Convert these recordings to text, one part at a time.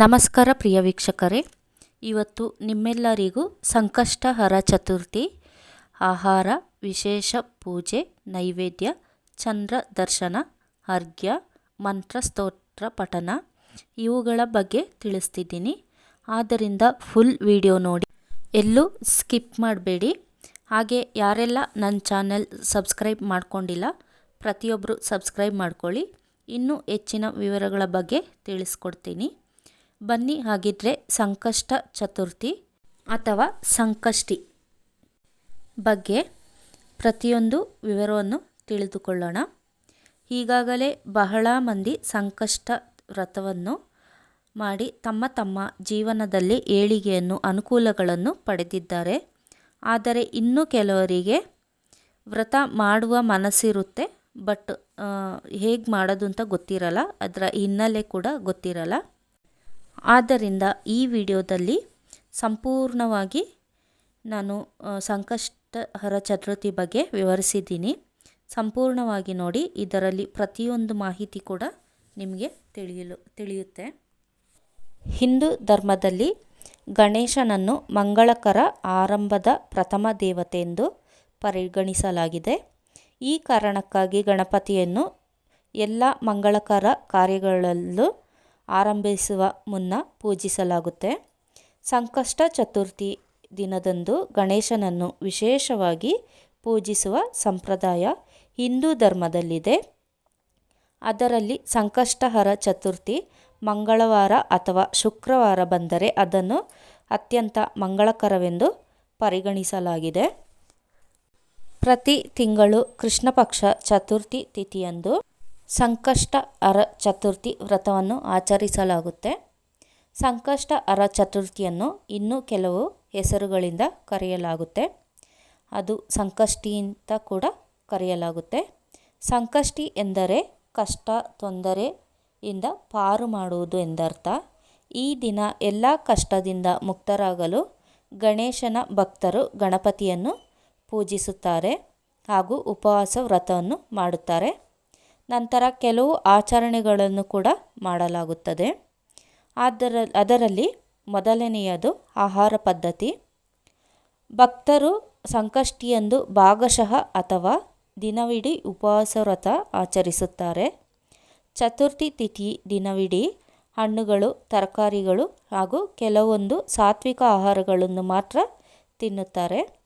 ನಮಸ್ಕಾರ ಪ್ರಿಯ ವೀಕ್ಷಕರೇ. ಇವತ್ತು ನಿಮ್ಮೆಲ್ಲರಿಗೂ ಸಂಕಷ್ಟ ಹರ ಚತುರ್ಥಿ, ಆಹಾರ, ವಿಶೇಷ ಪೂಜೆ, ನೈವೇದ್ಯ, ಚಂದ್ರ ದರ್ಶನ, ಅರ್ಘ್ಯ, ಮಂತ್ರ ಸ್ತೋತ್ರ ಪಠನ ಇವುಗಳ ಬಗ್ಗೆ ತಿಳಿಸ್ತಿದ್ದೀನಿ. ಆದ್ದರಿಂದ ಫುಲ್ ವಿಡಿಯೋ ನೋಡಿ. ಎಲ್ಲೂ ಸ್ಕಿಪ್ ಮಾಡಬೇಡಿ. ಹಾಗೆ ಯಾರೆಲ್ಲ ನನ್ನ ಚಾನೆಲ್ ಸಬ್ಸ್ಕ್ರೈಬ್ ಮಾಡ್ಕೊಂಡಿಲ್ಲ ಪ್ರತಿಯೊಬ್ಬರು ಸಬ್ಸ್ಕ್ರೈಬ್ ಮಾಡ್ಕೊಳ್ಳಿ. ಇನ್ನೂ ಹೆಚ್ಚಿನ ವಿವರಗಳ ಬಗ್ಗೆ ತಿಳಿಸ್ಕೊಡ್ತೀನಿ. ಬನ್ನಿ ಹಾಗಿದ್ರೆ ಸಂಕಷ್ಟ ಚತುರ್ಥಿ ಅಥವಾ ಸಂಕಷ್ಟಿ ಬಗ್ಗೆ ಪ್ರತಿಯೊಂದು ವಿವರವನ್ನು ತಿಳಿದುಕೊಳ್ಳೋಣ. ಈಗಾಗಲೇ ಬಹಳ ಮಂದಿ ಸಂಕಷ್ಟ ವ್ರತವನ್ನು ಮಾಡಿ ತಮ್ಮ ತಮ್ಮ ಜೀವನದಲ್ಲಿ ಏಳಿಗೆಯನ್ನು, ಅನುಕೂಲಗಳನ್ನು ಪಡೆದಿದ್ದಾರೆ. ಆದರೆ ಇನ್ನು ಕೆಲವರಿಗೆ ವ್ರತ ಮಾಡುವ ಮನಸ್ಸಿರುತ್ತೆ, ಬಟ್ ಹೇಗೆ ಮಾಡೋದು ಅಂತ ಗೊತ್ತಿರಲ್ಲ. ಅದರ ಹಿನ್ನೆಲೆ ಕೂಡ ಗೊತ್ತಿರಲ್ಲ. ಆದ್ದರಿಂದ ಈ ವಿಡಿಯೋದಲ್ಲಿ ಸಂಪೂರ್ಣವಾಗಿ ನಾನು ಸಂಕಷ್ಟಹರ ಚತುರ್ಥಿ ಬಗ್ಗೆ ವಿವರಿಸಿದ್ದೀನಿ. ಸಂಪೂರ್ಣವಾಗಿ ನೋಡಿ, ಇದರಲ್ಲಿ ಪ್ರತಿಯೊಂದು ಮಾಹಿತಿ ಕೂಡ ನಿಮಗೆ ತಿಳಿಯಲು, ತಿಳಿಯುತ್ತೆ. ಹಿಂದೂ ಧರ್ಮದಲ್ಲಿ ಗಣೇಶನನ್ನು ಮಂಗಳಕರ ಆರಂಭದ ಪ್ರಥಮ ದೇವತೆ ಎಂದು ಪರಿಗಣಿಸಲಾಗಿದೆ. ಈ ಕಾರಣಕ್ಕಾಗಿ ಗಣಪತಿಯನ್ನು ಎಲ್ಲ ಮಂಗಳಕರ ಕಾರ್ಯಗಳಲ್ಲೂ ಆರಂಭಿಸುವ ಮುನ್ನ ಪೂಜಿಸಲಾಗುತ್ತೆ. ಸಂಕಷ್ಟ ಚತುರ್ಥಿ ದಿನದಂದು ಗಣೇಶನನ್ನು ವಿಶೇಷವಾಗಿ ಪೂಜಿಸುವ ಸಂಪ್ರದಾಯ ಹಿಂದೂ ಧರ್ಮದಲ್ಲಿದೆ. ಅದರಲ್ಲಿ ಸಂಕಷ್ಟಹರ ಚತುರ್ಥಿ ಮಂಗಳವಾರ ಅಥವಾ ಶುಕ್ರವಾರ ಬಂದರೆ ಅದನ್ನು ಅತ್ಯಂತ ಮಂಗಳಕರವೆಂದು ಪರಿಗಣಿಸಲಾಗಿದೆ. ಪ್ರತಿ ತಿಂಗಳು ಕೃಷ್ಣಪಕ್ಷ ಚತುರ್ಥಿ ತಿಥಿಯಂದು ಸಂಕಷ್ಟ ಅರ ಚತುರ್ಥಿ ವ್ರತವನ್ನು ಆಚರಿಸಲಾಗುತ್ತೆ. ಸಂಕಷ್ಟ ಅರ ಚತುರ್ಥಿಯನ್ನು ಇನ್ನೂ ಕೆಲವು ಹೆಸರುಗಳಿಂದ ಕರೆಯಲಾಗುತ್ತೆ. ಅದು ಸಂಕಷ್ಟಿ ಅಂತ ಕೂಡ ಕರೆಯಲಾಗುತ್ತೆ. ಸಂಕಷ್ಟಿ ಎಂದರೆ ಕಷ್ಟ ತೊಂದರೆಯಿಂದ ಪಾರು ಮಾಡುವುದು ಎಂದರ್ಥ. ಈ ದಿನ ಎಲ್ಲ ಕಷ್ಟದಿಂದ ಮುಕ್ತರಾಗಲು ಗಣೇಶನ ಭಕ್ತರು ಗಣಪತಿಯನ್ನು ಪೂಜಿಸುತ್ತಾರೆ ಹಾಗೂ ಉಪವಾಸ ವ್ರತವನ್ನು ಮಾಡುತ್ತಾರೆ. ನಂತರ ಕೆಲವು ಆಚರಣೆಗಳನ್ನು ಕೂಡ ಮಾಡಲಾಗುತ್ತದೆ. ಅದರ, ಅದರಲ್ಲಿ ಮೊದಲನೆಯದು ಆಹಾರ ಪದ್ಧತಿ. ಭಕ್ತರು ಸಂಕಷ್ಟಿಯಂದು ಭಾಗಶಃ ಅಥವಾ ದಿನವಿಡೀ ಉಪವಾಸ ವ್ರತ ಆಚರಿಸುತ್ತಾರೆ. ಚತುರ್ಥಿ ತಿಥಿ ದಿನವಿಡೀ ಹಣ್ಣುಗಳು, ತರಕಾರಿಗಳು ಹಾಗೂ ಕೆಲವೊಂದು ಸಾತ್ವಿಕ ಆಹಾರಗಳನ್ನು ಮಾತ್ರ ತಿನ್ನುತ್ತಾರೆ.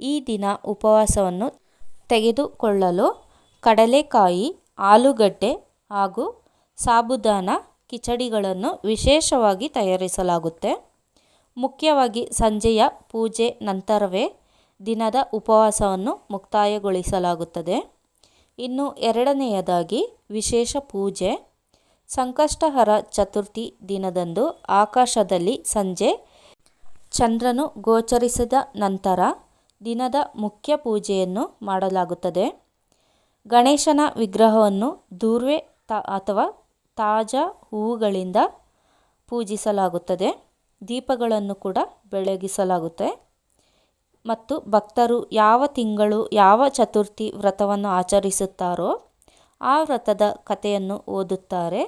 ಈ ದಿನ ಉಪವಾಸವನ್ನು ತೆಗೆದುಕೊಳ್ಳಲು ಕಡಲೆಕಾಯಿ ಆಲೂಗಡ್ಡೆ ಹಾಗೂ ಸಾಬುದಾನ ಕಿಚಡಿಗಳನ್ನು ವಿಶೇಷವಾಗಿ ತಯಾರಿಸಲಾಗುತ್ತೆ. ಮುಖ್ಯವಾಗಿ ಸಂಜೆಯ ಪೂಜೆ ನಂತರವೇ ದಿನದ ಉಪವಾಸವನ್ನು ಮುಕ್ತಾಯಗೊಳಿಸಲಾಗುತ್ತದೆ. ಇನ್ನು ಎರಡನೆಯದಾಗಿ ವಿಶೇಷ ಪೂಜೆ. ಸಂಕಷ್ಟಹರ ಚತುರ್ಥಿ ದಿನದಂದು ಆಕಾಶದಲ್ಲಿ ಸಂಜೆ ಚಂದ್ರನು ಗೋಚರಿಸಿದ ನಂತರ ದಿನದ ಮುಖ್ಯ ಪೂಜೆಯನ್ನು ಮಾಡಲಾಗುತ್ತದೆ. ಗಣೇಶನ ವಿಗ್ರಹವನ್ನು ದೂರ್ವೆ ತ ಅಥವಾ ತಾಜಾ ಹೂವುಗಳಿಂದ ಪೂಜಿಸಲಾಗುತ್ತದೆ. ದೀಪಗಳನ್ನು ಕೂಡ ಬೆಳಗಿಸಲಾಗುತ್ತೆ. ಮತ್ತು ಭಕ್ತರು ಯಾವ ತಿಂಗಳು, ಯಾವ ಚತುರ್ಥಿ ವ್ರತವನ್ನು ಆಚರಿಸುತ್ತಾರೋ ಆ ವ್ರತದ ಕಥೆಯನ್ನು ಓದುತ್ತಾರೆ.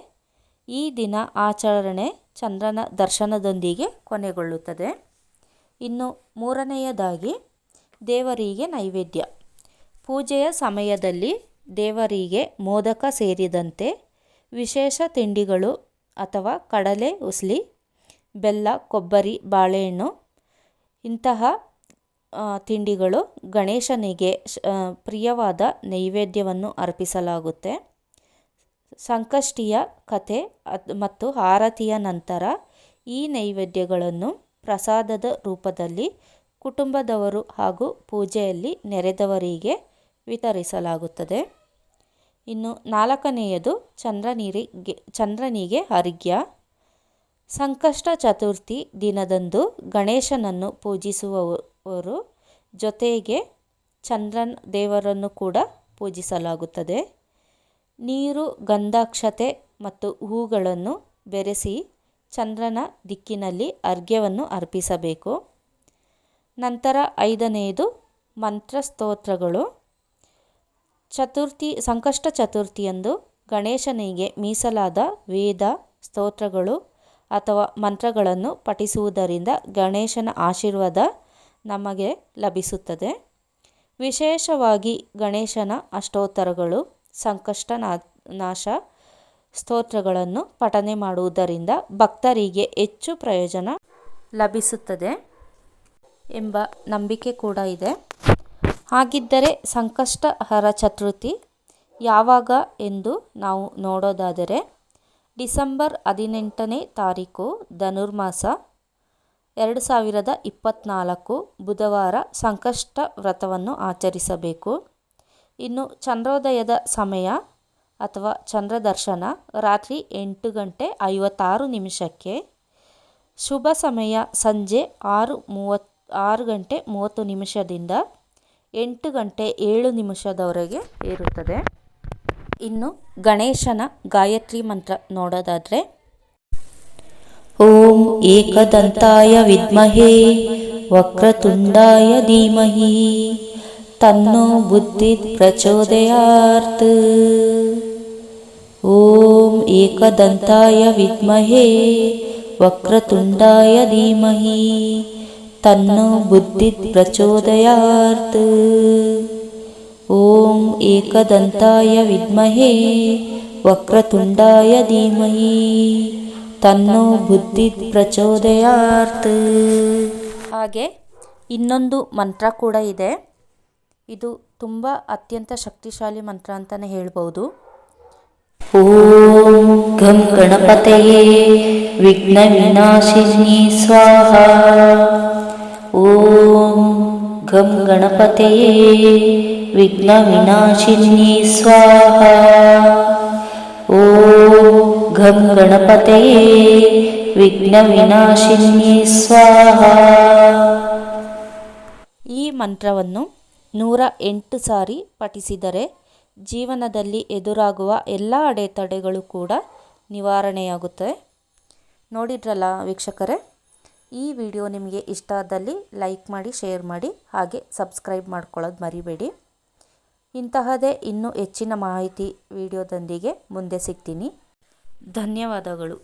ಈ ದಿನ ಆಚರಣೆ ಚಂದ್ರನ ದರ್ಶನದೊಂದಿಗೆ ಕೊನೆಗೊಳ್ಳುತ್ತದೆ. ಇನ್ನು ಮೂರನೆಯದಾಗಿ ದೇವರಿಗೆ ನೈವೇದ್ಯ. ಪೂಜೆಯ ಸಮಯದಲ್ಲಿ ದೇವರಿಗೆ ಮೋದಕ ಸೇರಿದಂತೆ ವಿಶೇಷ ತಿಂಡಿಗಳು ಅಥವಾ ಕಡಲೆ, ಉಸ್ಲಿ, ಬೆಲ್ಲ, ಕೊಬ್ಬರಿ, ಬಾಳೆಹಣ್ಣು ಇಂತಹ ತಿಂಡಿಗಳು ಗಣೇಶನಿಗೆ ಪ್ರಿಯವಾದ ನೈವೇದ್ಯವನ್ನು ಅರ್ಪಿಸಲಾಗುತ್ತೆ. ಸಂಕಷ್ಟಿಯ ಕಥೆ ಮತ್ತು ಆರತಿಯ ನಂತರ ಈ ನೈವೇದ್ಯಗಳನ್ನು ಪ್ರಸಾದದ ರೂಪದಲ್ಲಿ ಕುಟುಂಬದವರು ಹಾಗೂ ಪೂಜೆಯಲ್ಲಿ ನೆರೆದವರಿಗೆ ವಿತರಿಸಲಾಗುತ್ತದೆ. ಇನ್ನು ನಾಲ್ಕನೆಯದು ಚಂದ್ರನೀರಿಗೆ ಚಂದ್ರನಿಗೆ ಅರ್ಘ್ಯ. ಸಂಕಷ್ಟ ಚತುರ್ಥಿ ದಿನದಂದು ಗಣೇಶನನ್ನು ಪೂಜಿಸುವವರು ಜೊತೆಗೆ ಚಂದ್ರನ ದೇವರನ್ನು ಕೂಡ ಪೂಜಿಸಲಾಗುತ್ತದೆ. ನೀರು, ಗಂಧಾಕ್ಷತೆ ಮತ್ತು ಹೂಗಳನ್ನು ಬೆರೆಸಿ ಚಂದ್ರನ ದಿಕ್ಕಿನಲ್ಲಿ ಅರ್ಘ್ಯವನ್ನು ಅರ್ಪಿಸಬೇಕು. ನಂತರ ಐದನೆಯದು ಮಂತ್ರ ಸ್ತೋತ್ರಗಳು ಚತುರ್ಥಿ, ಸಂಕಷ್ಟ ಚತುರ್ಥಿಯಂದು ಗಣೇಶನಿಗೆ ಮೀಸಲಾದ ವೇದ, ಸ್ತೋತ್ರಗಳು ಅಥವಾ ಮಂತ್ರಗಳನ್ನು ಪಠಿಸುವುದರಿಂದ ಗಣೇಶನ ಆಶೀರ್ವಾದ ನಮಗೆ ಲಭಿಸುತ್ತದೆ. ವಿಶೇಷವಾಗಿ ಗಣೇಶನ ಅಷ್ಟೋತ್ತರಗಳು, ಸಂಕಷ್ಟ ನಾಶ ಸ್ತೋತ್ರಗಳನ್ನು ಪಠನೆ ಮಾಡುವುದರಿಂದ ಭಕ್ತರಿಗೆ ಹೆಚ್ಚು ಪ್ರಯೋಜನ ಲಭಿಸುತ್ತದೆ ಎಂಬ ನಂಬಿಕೆ ಕೂಡ ಇದೆ. ಹಾಗಿದ್ದರೆ ಸಂಕಷ್ಟಹರ ಚತುರ್ಥಿ ಯಾವಾಗ ಎಂದು ನಾವು ನೋಡೋದಾದರೆ ಡಿಸೆಂಬರ್ ಹದಿನೆಂಟನೇ ತಾರೀಕು ಧನುರ್ಮಾಸ ಎರಡು ಸಾವಿರದ ಇಪ್ಪತ್ತ್ನಾಲ್ಕು ಬುಧವಾರ ಸಂಕಷ್ಟ ವ್ರತವನ್ನು ಆಚರಿಸಬೇಕು. ಇನ್ನು ಚಂದ್ರೋದಯದ ಸಮಯ ಅಥವಾ ಚಂದ್ರದರ್ಶನ ರಾತ್ರಿ ಎಂಟು ಗಂಟೆ ಐವತ್ತಾರು ನಿಮಿಷಕ್ಕೆ. ಶುಭ ಸಮಯ ಸಂಜೆ ಆರು ಮೂವತ್ತು, ಆರು ಗಂಟೆ ಮೂವತ್ತು ನಿಮಿಷದಿಂದ ಎಂಟು ಗಂಟೆ ಏಳು ನಿಮಿಷದವರೆಗೆ ಇರುತ್ತದೆ. ಇನ್ನು ಗಣೇಶನ ಗಾಯತ್ರಿ ಮಂತ್ರ ನೋಡೋದಾದರೆ, ಓಂ ಏಕದಂತಾಯ ವಿದ್ಮಹಿ, ವಕ್ರತುಂಡಾಯ ಧೀಮಹಿ, ತನ್ನೋ ಬುದ್ಧಿ ಪ್ರಚೋದಯಾತ್ ಓಂ ಏಕದಂತಾಯ ವಿದ್ಮಹೇ, ವಕ್ರತುಂಡಾಯ ಧೀಮಹಿ ತನ್ನೋ ಬುದ್ಧಿ ಪ್ರಚೋದಯಾತ್ ಓಂ ಏಕದಂತಾಯ ವಿದ್ಮಹೇ, ವಕ್ರತುಂಡಾಯ ಧೀಮಹಿ, ತನ್ನೋ ಬುದ್ಧಿ ಪ್ರಚೋದಯಾರ್ಥ ಹಾಗೆ ಇನ್ನೊಂದು ಮಂತ್ರ ಕೂಡ ಇದೆ. ಇದು ತುಂಬ ಅತ್ಯಂತ ಶಕ್ತಿಶಾಲಿ ಮಂತ್ರ ಅಂತಲೇ ಹೇಳ್ಬೋದು. ಓಂ ಗಂ ಗಣಪತಯೇ, ವಿಘ್ನ ವಿನಾಶಿನಿ ಸ್ವಾಹ. ಘಂ ಗಣಪತಯೇ ವಿಘ್ನ ವಿನಾಶಿನಿ ಸ್ವಾಹ ಓ ಘಂ ಗಣಪತಯೇ ವಿಘ್ನ ವಿನಾಶಿನಿ ಸ್ವಾಹ ಈ ಮಂತ್ರವನ್ನು ನೂರ ಎಂಟು ಸಾರಿ ಪಠಿಸಿದರೆ ಜೀವನದಲ್ಲಿ ಎದುರಾಗುವ ಎಲ್ಲ ಅಡೆತಡೆಗಳು ಕೂಡ ನಿವಾರಣೆಯಾಗುತ್ತವೆ. ನೋಡಿದ್ರಲ್ಲ ವೀಕ್ಷಕರೇ? ಈ ವಿಡಿಯೋ ನಿಮಗೆ ಇಷ್ಟ ಆದಲ್ಲಿ ಲೈಕ್ ಮಾಡಿ, ಶೇರ್ ಮಾಡಿ, ಹಾಗೆ ಸಬ್ಸ್ಕ್ರೈಬ್ ಮಾಡ್ಕೊಳ್ಳೋದು ಮರಿಬೇಡಿ. ಇಂತಹದೇ ಇನ್ನೂ ಹೆಚ್ಚಿನ ಮಾಹಿತಿ ವಿಡಿಯೋದೊಂದಿಗೆ ಮುಂದೆ ಸಿಗ್ತೀನಿ. ಧನ್ಯವಾದಗಳು.